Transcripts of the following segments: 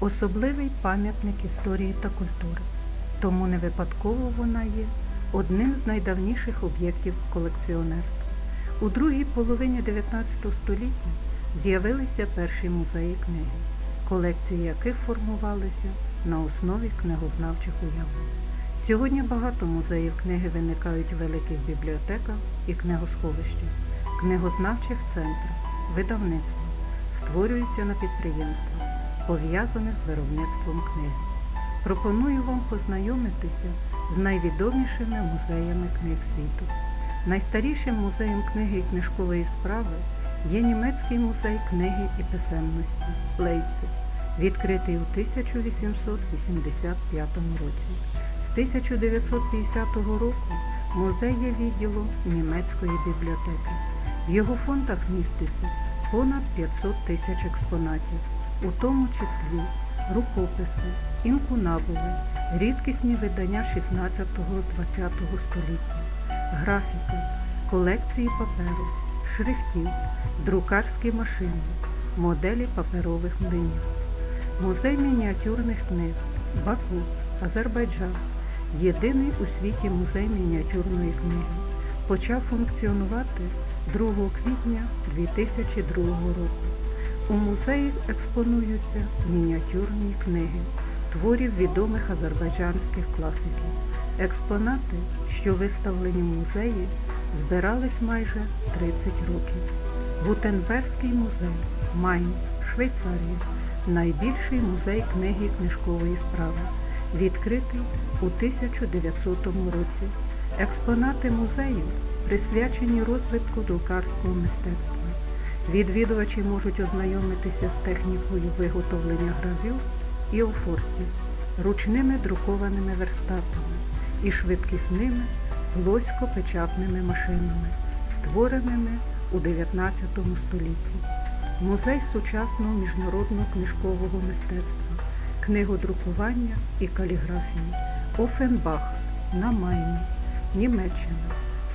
особливий пам'ятник історії та культури, тому не випадково вона є одним з найдавніших об'єктів колекціонерства. У другій половині 19 століття з'явилися перші музеї книги, колекції яких формувалися на основі книгознавчих уявлень. Сьогодні багато музеїв книги виникають в великих бібліотеках і книгосховищах, книгознавчих центрах, видавництвах, створюються на підприємствах, пов'язаних з виробництвом книги. Пропоную вам познайомитися з найвідомішими музеями книг світу. Найстарішим музеєм книги і книжкової справи є німецький музей книги і писемності Лейпциг, відкритий у 1885 році. З 1950 року музей є відділом німецької бібліотеки. В його фондах міститься понад 500 тисяч експонатів, у тому числі рукописи, інкунабули, рідкісні видання 16-20 століття, графіка, колекції паперу, шрифтів, друкарські машини, моделі паперових млинів. Музей мініатюрних книг Баку, Азербайджан. Єдиний у світі музей мініатюрної книги. Почав функціонувати 2 квітня 2002 року. У музеї експонуються мініатюрні книги, творів відомих азербайджанських класиків. Експонати, що виставлені в музеї, збирались майже 30 років. Гутенбергський музей, Майнц, Швейцарія, найбільший музей книги книжкової справи, відкритий у 1900 році. Експонати музею присвячені розвитку друкарського мистецтва. Відвідувачі можуть ознайомитися з технікою виготовлення гравюр і офортів, ручними друкованими верстатами і швидкісними глосько-печатними машинами, створеними у 19 столітті. Музей сучасного міжнародного книжкового мистецтва, книгодрукування і каліграфії Офенбах на Майні, Німеччина.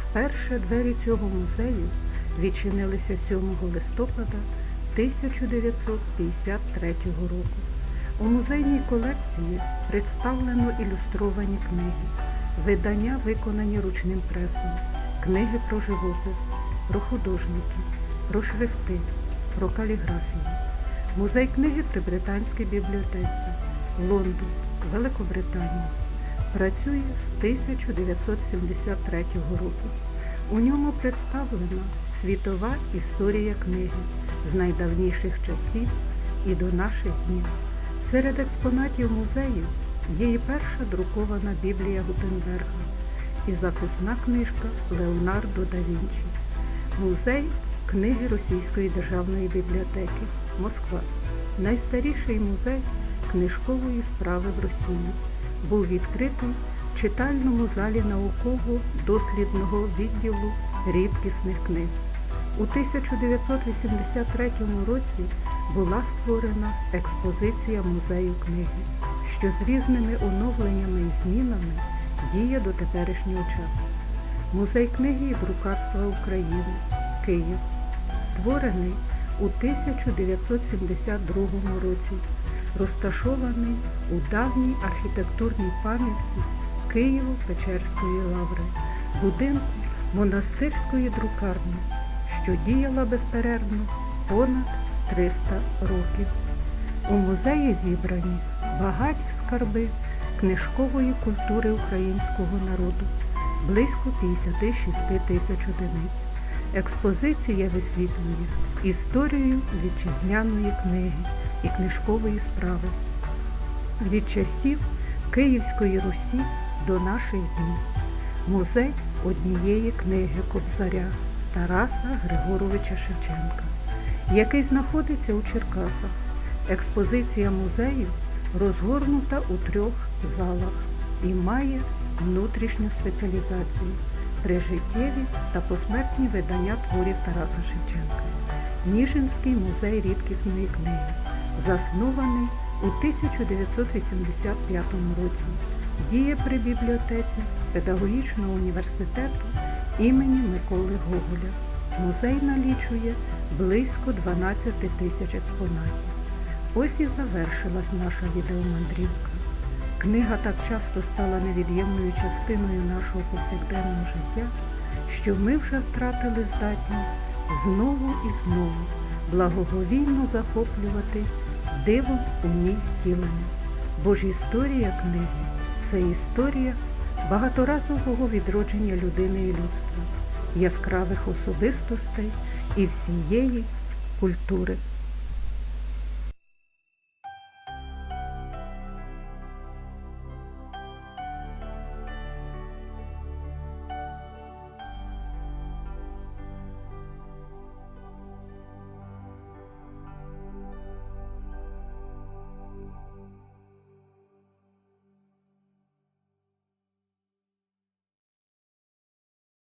Вперше двері цього музею відчинилися 7 листопада 1953 року. У музейній колекції представлено ілюстровані книги, видання, виконані ручним пресом, книги про живопис, про художників, про шрифти, про каліграфію. Музей книги при Британській бібліотеці, Лондон, Великобританія. Працює з 1973 року. У ньому представлена світова історія книги з найдавніших часів і до наших днів. Серед експонатів музею є і перша друкована Біблія Гутенберга і записна книжка Леонардо да Вінчі. Музей книги Російської державної бібліотеки Москва. Найстаріший музей книжкової справи в Росії. Був відкритий в читальному залі науково-дослідного відділу рідкісних книг. У 1983 році була створена експозиція музею книги, що з різними оновленнями і змінами діє до теперішнього часу. Музей книги і друкарства України Київ, створений у 1972 році, розташований у давній архітектурній пам'ятці Києво-Печерської лаври, будинку монастирської друкарні, що діяла безперервно понад 300 років. У музеї зібрані багаті скарби книжкової культури українського народу, близько 56 тисяч одиниць. Експозиція висвітлює історію вітчизняної книги і книжкової справи від часів Київської Русі до наших днів. Музей однієї книги Кобзаря Тараса Григоровича Шевченка, який знаходиться у Черкасах. Експозиція музею розгорнута у трьох залах і має внутрішню спеціалізацію прижиттєві та посмертні видання творів Тараса Шевченка. Ніжинський музей рідкісної книги, заснований у 1985 році, діє при бібліотеці Педагогічного університету імені Миколи Гоголя. Музей налічує близько 12 тисяч експонатів. Ось і завершилась наша відеомандрівка. Книга так часто стала невід'ємною частиною нашого повсякденного життя, що ми вже втратили здатність знову і знову благоговійно захоплювати дивом у ній втілення. Бо ж історія книги це історія багаторазового відродження людини і людства, яскравих особистостей і всієї культури.